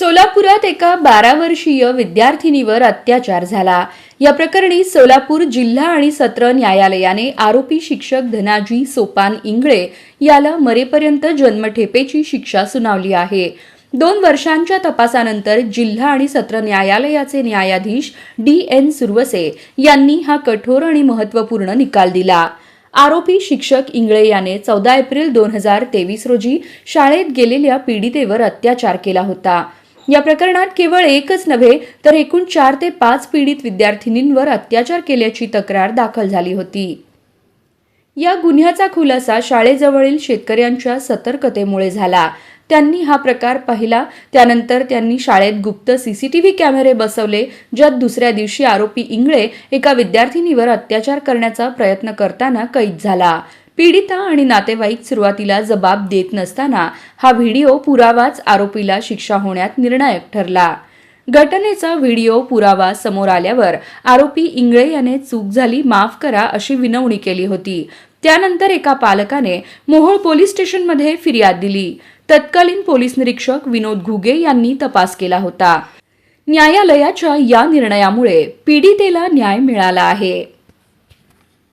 सोलापुरात एका बारा वर्षीय विद्यार्थिनीवर अत्याचार झाला. या प्रकरणी सोलापूर जिल्हा आणि सत्र न्यायालयाने आरोपी शिक्षक धनाजी सोपान इंगळे याला मरेपर्यंत जन्मठेपेची शिक्षा सुनावली आहे. दोन वर्षांच्या तपासानंतर जिल्हा आणि सत्र न्यायालयाचे न्यायाधीश डी एन सुरवसे यांनी हा कठोर आणि महत्त्वपूर्ण निकाल दिला. आरोपी शिक्षक इंगळे याने चौदा एप्रिल दोन हजार तेवीस रोजी शाळेत गेलेल्या पीडितेवर अत्याचार केला होता. या प्रकरणात केवळ एकच नव्हे तर एकूण चार ते पाच पीडित विद्यार्थिनींवर अत्याचार केल्याची तक्रार दाखल झाली होती. या गुन्ह्याचा खुलासा शाळेजवळील शेतकऱ्यांच्या सतर्कतेमुळे झाला. त्यांनी हा प्रकार पाहिला. त्यानंतर त्यांनी शाळेत गुप्त सीसीटीव्ही कॅमेरे बसवले ज्यात दुसऱ्या दिवशी आरोपी इंगळे एका विद्यार्थिनीवर अत्याचार करण्याचा प्रयत्न करताना कैद झाला. पीडिता आणि नातेवाईक सुरुवातीला जबाब देत नसताना हा व्हिडिओ पुरावाच आरोपीला शिक्षा होण्यात निर्णायक ठरला. घटनेचा व्हिडिओ पुरावा समोर आल्यावर आरोपी इंगळे याने चूक झाली माफ करा अशी विनवणी केली होती. त्यानंतर एका पालकाने मोहोळ पोलीस स्टेशनमध्ये फिर्याद दिली. तत्कालीन पोलीस निरीक्षक विनोद घुगे यांनी तपास केला होता. न्यायालयाच्या या निर्णयामुळे पीडितेला न्याय मिळाला आहे.